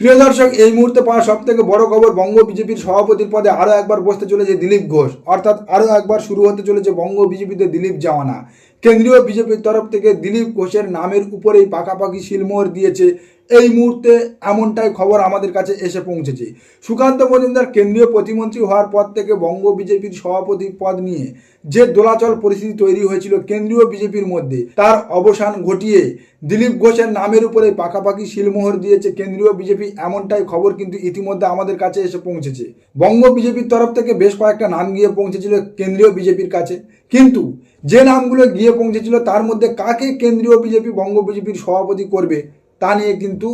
প্রিয় দর্শক, এই মুহূর্তে পাওয়া সব থেকে বড় খবর, বঙ্গ বিজেপির সভাপতির পদে আরও একবার বসতে চলেছে দিলীপ ঘোষ। অর্থাৎ আরও একবার শুরু হতে চলেছে বঙ্গ বিজেপিতে দিলীপ জামানা। কেন্দ্রীয় বিজেপির তরফ থেকে দিলীপ ঘোষের নামের উপরেই পাকাপাকি শিলমোহর দিয়েছে এই মুহূর্তে এমনটাই খবর আমাদের কাছে এসে পৌঁছেছে। সুকান্ত মজুমদার কেন্দ্রীয় প্রতিমন্ত্রী হওয়ার পর থেকে বঙ্গ বিজেপির সভাপতি পদ নিয়ে যে দোলাচল পরিস্থিতি তৈরি হয়েছিল কেন্দ্রীয় বিজেপির মধ্যে, তার অবসান ঘটিয়ে দিলীপ ঘোষের নামের উপরে পাকাপাকি শিলমোহর দিয়েছে কেন্দ্রীয় বিজেপি, এমনটাই খবর কিন্তু ইতিমধ্যে আমাদের কাছে এসে পৌঁছেছে। বঙ্গ বিজেপির তরফ থেকে বেশ কয়েকটা নাম গিয়ে পৌঁছেছিল কেন্দ্রীয় বিজেপির কাছে। কিন্তু যে নামগুলো গিয়ে পৌঁছেছিল, তার মধ্যে কাকে কেন্দ্রীয় বিজেপি, বঙ্গ বিজেপির সভাপতি করবে? তা নিয়ে কিন্তু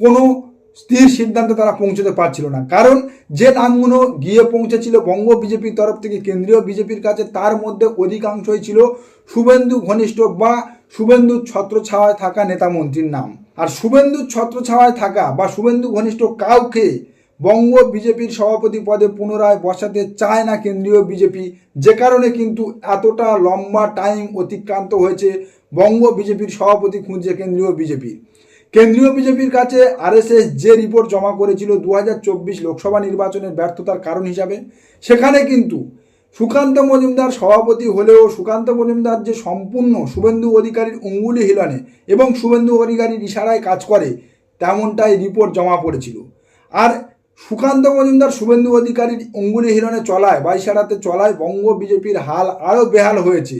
কোনো স্থির সিদ্ধান্তে তারা পৌঁছতে পারছিল না। কারণ যে নামগুলো গিয়ে পৌঁছেছিল বঙ্গ বিজেপির তরফ থেকে, কেন্দ্রীয় বিজেপির কাছে, তার মধ্যে অধিকাংশই ছিল শুভেন্দু ঘনিষ্ঠ বা শুভেন্দু ছত্রছায়ায় থাকা নেতা মন্ত্রীর নাম। আর শুভেন্দু ছত্রছায়ায় থাকা বা শুভেন্দু ঘনিষ্ঠ কাউকে বঙ্গ বিজেপির সভাপতি পদে পুনরায় বসাতে চায় না কেন্দ্রীয় বিজেপি, যে কারণে কিন্তু এতটা লম্বা টাইম অতিক্রান্ত হয়েছে বঙ্গ বিজেপির সভাপতি খুঁজছে কেন্দ্রীয় বিজেপি। কেন্দ্রীয় বিজেপির কাছে আরএসএস যে রিপোর্ট জমা করেছিল দু হাজার চব্বিশ লোকসভা নির্বাচনের ব্যর্থতার কারণ হিসাবে, সেখানে কিন্তু সুকান্ত মজুমদার সভাপতি হলেও সুকান্ত মজুমদার যে সম্পূর্ণ শুভেন্দু অধিকারীর অঙ্গুলি হিলনে এবং শুভেন্দু অধিকারীর ইশারায় কাজ করে, তেমনটাই রিপোর্ট জমা পড়েছিল। আর সুকান্ত মজুমদার শুভেন্দু অধিকারীর অঙ্গুলি হিলনে চলায় বা ইশারাতে চলায়, বঙ্গ বিজেপির হাল আরও বেহাল হয়েছে।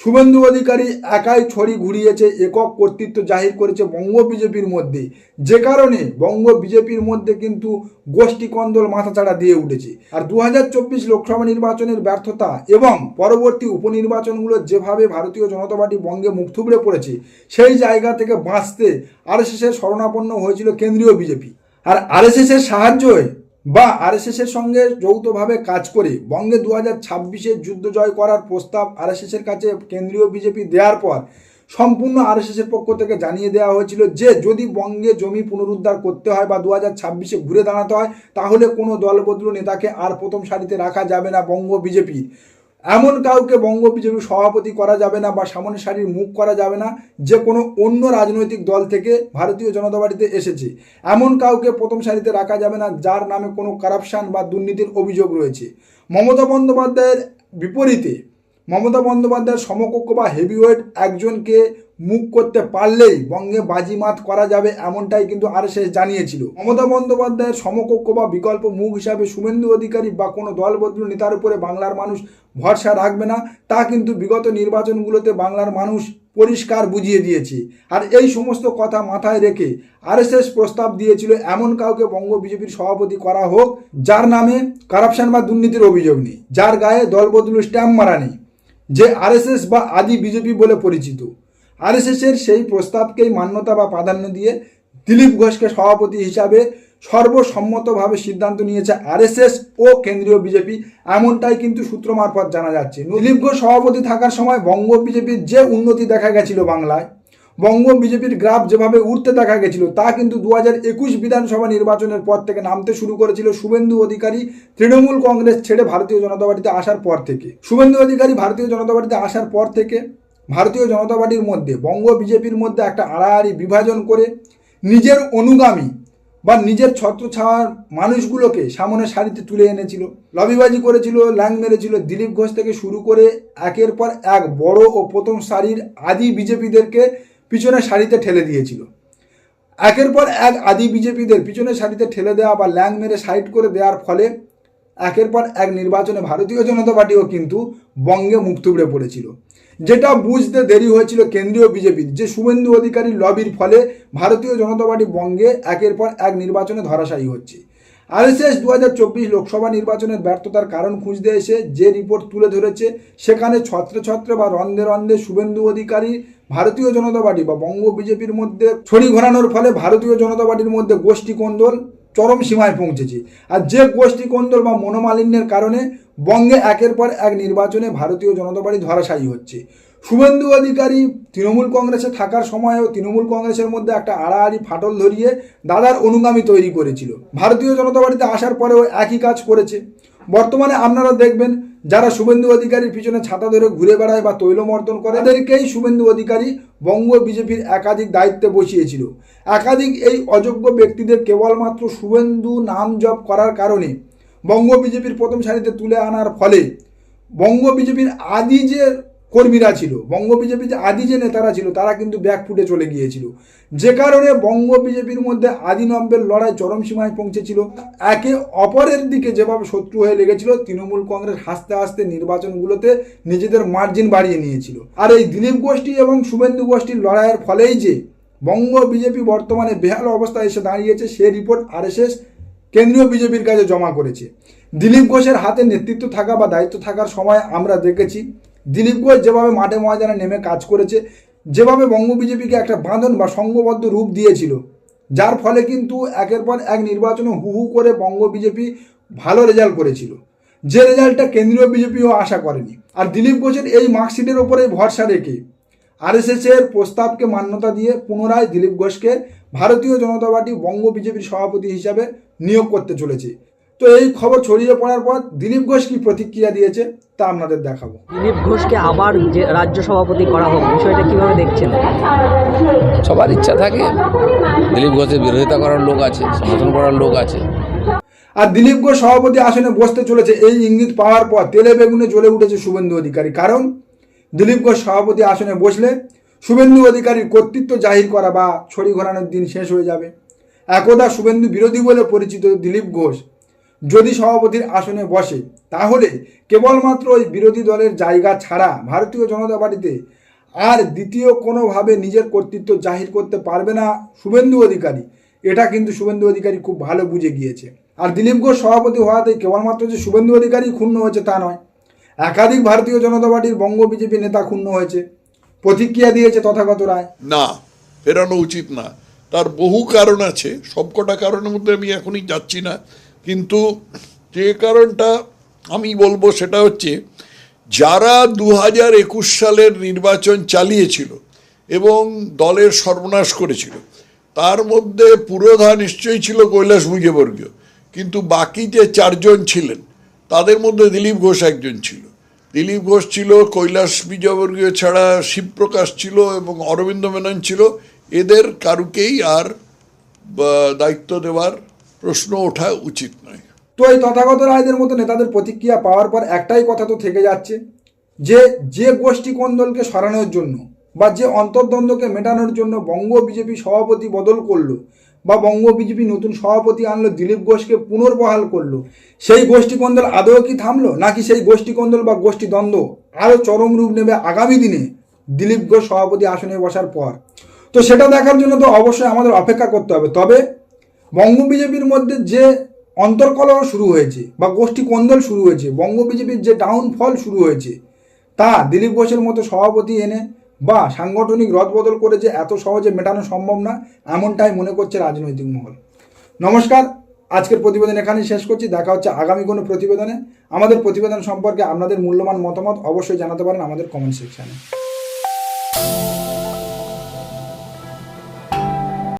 শুভেন্দু অধিকারী একাই ছড়ি ঘুরিয়েছে, একক কর্তৃত্ব জাহির করেছে বঙ্গ বিজেপির মধ্যে। যে কারণে বঙ্গ বিজেপির মধ্যে কিন্তু গোষ্ঠী কন্দল মাথাচাড়া দিয়ে উঠেছে। আর দু হাজার চব্বিশ লোকসভা নির্বাচনের ব্যর্থতা এবং পরবর্তী উপনির্বাচনগুলো যেভাবে ভারতীয় জনতা পার্টি বঙ্গে মুখ থুবড়ে পড়েছে, সেই জায়গা থেকে বাঁচতে আরএসএসের শরণাপন্ন হয়েছিল কেন্দ্রীয় বিজেপি। আর আরএসএসের সাহায্যে বা আরএসএস এর সঙ্গে যৌথভাবে কাজ করে বঙ্গে দু হাজার ছাব্বিশে যুদ্ধ জয় করার প্রস্তাব আরএসএস এর কাছে কেন্দ্রীয় বিজেপি দেওয়ার পর সম্পূর্ণ আরএসএস এর পক্ষ থেকে জানিয়ে দেওয়া হয়েছিল যে, যদি বঙ্গে জমি পুনরুদ্ধার করতে হয় বা দু হাজার ছাব্বিশে ঘুরে দাঁড়াতে হয়, তাহলে কোনো দলবদলু নেতাকে আর প্রথম সারিতে রাখা যাবে না বঙ্গ বিজেপির। এমন কাউকে বঙ্গ বিজেপি সভাপতি করা যাবে না বা সামনের সারির মুখ করা যাবে না, যে কোনো অন্য রাজনৈতিক দল থেকে ভারতীয় জনতা পার্টিতে এসেছে। এমন কাউকে প্রথম সারিতে রাখা যাবে না, যার নামে কোনো কারাপশান বা দুর্নীতির অভিযোগ রয়েছে। মমতা বন্দ্যোপাধ্যায়ের বিপরীতে, মমতা বন্দ্যোপাধ্যায়ের সমকক্ষ বা হেভিওয়েট একজনকে মুখ করতে পারলেই বঙ্গে বাজিমাত করা যাবে এমনটাই কিন্তু আরএসএস জানিয়েছিল। মমতা বন্দ্যোপাধ্যায়ের সমকক্ষ বা বিকল্প মুখ হিসাবে শুভেন্দু অধিকারী বা কোনো দলবদলু নেতার উপরে বাংলার মানুষ ভরসা রাখবে না, তা কিন্তু বিগত নির্বাচনগুলোতে বাংলার মানুষ পরিষ্কার বুঝিয়ে দিয়েছে। আর এই সমস্ত কথা মাথায় রেখে আরএসএস প্রস্তাব দিয়েছিল এমন কাউকে বঙ্গ বিজেপির সভাপতি করা হোক, যার নামে কারাপশন বা দুর্নীতির অভিযোগ নেই, যার গায়ে দলবদলু স্ট্যাম্প মারা নেই, যে আরএসএস বা আদি বিজেপি বলে পরিচিত। আরএসএসের সেই প্রস্তাবকেই মান্যতা বা প্রাধান্য দিয়ে দিলীপ ঘোষকে সভাপতি হিসাবে সর্বসম্মতভাবে সিদ্ধান্ত নিয়েছে আরএসএস ও কেন্দ্রীয় বিজেপি। এমনটাই কিন্তু সূত্র মারফত জানা যাচ্ছে। দিলীপ ঘোষ সভাপতি থাকার সময় বঙ্গ বিজেপির যে উন্নতি দেখা গেছিল বাংলায়, বঙ্গ বিজেপির গ্রাফ যেভাবে উঠতে দেখা গেছিল, তা কিন্তু দু একুশ বিধানসভা নির্বাচনের পর থেকে নামতে শুরু করেছিল শুভেন্দু অধিকারী। তৃণমূল কংগ্রেস ছেড়ে ভারতীয় জনতা পার্টিতে আসার পর থেকে। শুভেন্দু অধিকারী ভারতীয় জনতা পার্টিতে আসার পর থেকে ভারতীয় জনতা পার্টির মধ্যে, বঙ্গ বিজেপির মধ্যে একটা আড়াআড়ি বিভাজন করে নিজের অনুগামী বা নিজের ছত্রছায়ার মানুষগুলোকে সামনে সারিতে তুলে এনেছিল। লবিবাজি করেছিল, ল্যাং মেরেছিল। দিলীপ ঘোষ থেকে শুরু করে একের পর এক বড় ও প্রথম সারির আদি বিজেপিদেরকে পিছনে সারিতে ঠেলে দিয়েছিল। একের পর এক আদি বিজেপিদের পিছনে সারিতে ঠেলে দেওয়া বা ল্যাং মেরে সাইড করে দেওয়ার ফলে একের পর এক নির্বাচনে ভারতীয় জনতা পার্টিও কিন্তু বঙ্গে মুখ থুবড়ে পড়েছিল। যেটা বুঝতে দেরি হয়েছিল কেন্দ্রীয় বিজেপির যে শুভেন্দু অধিকারী লবির ফলে ভারতীয় জনতা পার্টি বঙ্গে একের পর এক নির্বাচনে ধরাশায়ী হচ্ছে। আরএসএস দু হাজার চব্বিশ লোকসভা নির্বাচনের ব্যর্থতার কারণ খুঁজতে এসে যে রিপোর্ট তুলে ধরেছে, সেখানে ছত্রে ছত্রে বা রন্ধে রন্ধে শুভেন্দু অধিকারী, ভারতীয় জনতা পার্টি বা বঙ্গ বিজেপির মধ্যে ছড়ি ঘোরানোর ফলে ভারতীয় জনতা পার্টির মধ্যে গোষ্ঠী কোন্দল চরম সীমায় পৌঁছেছে। আর যে গোষ্ঠী কোন্দল বা মনোমালিন্যের কারণে বঙ্গে একের পর এক নির্বাচনে ভারতীয় জনতা পার্টি ধরাশায়ী হচ্ছে। শুভেন্দু অধিকারী তৃণমূল কংগ্রেসে থাকার সময়ও তৃণমূল কংগ্রেসের মধ্যে একটা আড়াআড়ি ফাটল ধরিয়ে দাদার অনুগামী তৈরি করেছিল। ভারতীয় জনতা পার্টিতে আসার পরেও একই কাজ করেছে। বর্তমানে আপনারা দেখবেন, যারা শুভেন্দু অধিকারীর পিছনে ছাতা ধরে ঘুরে বেড়ায় বা তৈলমর্দন করে, তাদেরকেই শুভেন্দু অধিকারী বঙ্গ বিজেপির একাধিক দায়িত্বে বসিয়েছিল। একাধিক এই অযোগ্য ব্যক্তিদের কেবলমাত্র শুভেন্দু নাম জপ করার কারণে বঙ্গ বিজেপির প্রথম সারিতে তুলে আনার ফলে বঙ্গ বিজেপির আদি যে কর্মীরা ছিল। বঙ্গ বিজেপির যে আদি যে নেতারা ছিল, তারা কিন্তু ব্যাক ফুটে চলে গিয়েছিল। যে কারণে বঙ্গ বিজেপির মধ্যে আদি নম্বের লড়াই চরম সীমায় পৌঁছেছিল। একে অপরের দিকে যেভাবে শত্রু হয়ে লেগেছিল, তৃণমূল কংগ্রেস হাসতে হাসতে নির্বাচনগুলোতে নিজেদের মার্জিন বাড়িয়ে নিয়েছিল। আর এই দিলীপ গোষ্ঠী এবং শুভেন্দু গোষ্ঠীর লড়াইয়ের ফলেই যে বঙ্গ বিজেপি বর্তমানে বেহাল অবস্থায় এসে দাঁড়িয়েছে, সে রিপোর্ট আরএসএস কেন্দ্রীয় বিজেপির কাছে জমা করেছে। দিলীপ ঘোষের হাতে নেতৃত্ব থাকা বা দায়িত্ব থাকার সময় আমরা দেখেছি দিলীপ ঘোষ যেভাবে মাঠে ময়দানে নেমে কাজ করেছে, যেভাবে বঙ্গ বিজেপিকে একটা বাঁধন বা সংঘবদ্ধ রূপ দিয়েছিল, যার ফলে কিন্তু একের পর এক নির্বাচনে হু হু করে বঙ্গ বিজেপি ভালো রেজাল্ট করেছিল। যে রেজাল্টটা কেন্দ্রীয় বিজেপিও আশা করেনি। আর দিলীপ ঘোষের এই মার্কশিটের ওপরে ভরসা রেখে এর প্রস্তাবকে মান্যতা দিয়ে পুনরায় দিলীপ ঘোষকে ভারতীয় জনতা পার্টি বঙ্গ বিজেপির সভাপতি হিসাবে নিয়োগ করতে চলেছে। তো এই খবর ছড়িয়ে পড়ার পর দিলীপ ঘোষ কি প্রতিক্রিয়া দিয়েছে তা আপনাদের দেখাবো। দিলীপ ঘোষকে আবার যে রাজ্য সভাপতি করা হোক বিষয়টা কীভাবে দেখছেন? সবার ইচ্ছা থাকে। দিলীপ ঘোষের বিরোধিতা করার লোক আছে সমর্থন করার লোক আছে। আর দিলীপ ঘোষ সভাপতি আসনে বসতে চলেছে এই ইঙ্গিত পাওয়ার পর তেলে বেগুনে জ্বলে উঠেছে শুভেন্দু অধিকারী। কারণ দিলীপ ঘোষ সভাপতি আসনে বসলে শুভেন্দু অধিকারীর কর্তৃত্ব জাহির করা বা ছড়ি ঘোরানোর দিন শেষ হয়ে যাবে। একদা শুভেন্দু বিরোধী বলে পরিচিত দিলীপ ঘোষ যদি সভাপতির আসনে বসে, তাহলে কেবলমাত্র ওই বিরোধী দলের জায়গা ছাড়া ভারতীয় জনতা পার্টিতে আর দ্বিতীয় কোনোভাবে নিজের কর্তৃত্ব জাহির করতে পারবে না শুভেন্দু অধিকারী। এটা কিন্তু শুভেন্দু অধিকারী খুব ভালো বুঝে গিয়েছে। আর দিলীপ ঘোষ সভাপতি হওয়াতে কেবলমাত্র যে শুভেন্দু অধিকারী ক্ষুণ্ণ হয়েছে তা নয়। একাধিক ভারতীয় জনতা পার্টির বঙ্গ বিজেপি নেতা ক্ষুণ্ণ হয়েছে। প্রতিক্রিয়া দিয়েছে তথাগত রায়। না, ফেরানো উচিত না। তার বহু কারণ আছে। সবকটা কারণের মধ্যে আমি এখনই যাচ্ছি না। কিন্তু যে কারণটা আমি বলব সেটা হচ্ছে, যারা দু হাজার একুশ সালের নির্বাচন চালিয়েছিল এবং দলের সর্বনাশ করেছিল, তার মধ্যে পুরোধা নিশ্চয়ই ছিল কৈলাস বিজয়বর্গীয়, কিন্তু বাকি যে চারজন ছিলেন, তাদের মধ্যে দিলীপ ঘোষ একজন ছিল। দিলীপ ঘোষ ছিল, কৈলাস বিজয়বর্গীয় ছাড়া শিবপ্রকাশ ছিল এবং অরবিন্দ মেনন ছিল, এদের কারুকেই আর দায়িত্ব দেওয়ার প্রশ্ন ওঠা উচিত নয়। তো এই তথাগত রায়দের মতো নেতাদের প্রতিক্রিয়া পাওয়ার পর একটাই কথা তো থেকে যাচ্ছে, যে যে গোষ্ঠী কোন্দলকে সরানোর জন্য বা যে অন্তর্দ্বন্দ্বকে মেটানোর জন্য বঙ্গ বিজেপি সভাপতি বদল করল বা বঙ্গ বিজেপি নতুন সভাপতি আনলো, দিলীপ ঘোষকে পুনর্বহাল করল, সেই গোষ্ঠী কোন্দল আদৌ কি থামলো? নাকি সেই গোষ্ঠী কোন্দল বা গোষ্ঠী দ্বন্দ্ব আরও চরম রূপ নেবে আগামী দিনে দিলীপ ঘোষ সভাপতি আসনে বসার পর? তো সেটা দেখার জন্য তো অবশ্যই আমাদের অপেক্ষা করতে হবে। তবে বঙ্গ বিজেপির মধ্যে যে অন্তর্কলহ শুরু হয়েছে বা গোষ্ঠী কোন্দল শুরু হয়েছে, বঙ্গ বিজেপির যে ডাউনফল শুরু হয়েছে, তা দিলীপ ঘোষের মতো সভাপতি এনে বা সাংগঠনিক রদবদল করে যে এত সহজে মেটানো সম্ভব না, এমনটাই মনে করছে রাজনৈতিক মহল। নমস্কার, আজকের প্রতিবেদন এখানেই শেষ করছি, দেখা হচ্ছে আগামী কোনো প্রতিবেদনে। আমাদের প্রতিবেদন সম্পর্কে আপনাদের মূল্যবান মতামত অবশ্যই জানাতে পারেন আমাদের কমেন্ট সেকশানে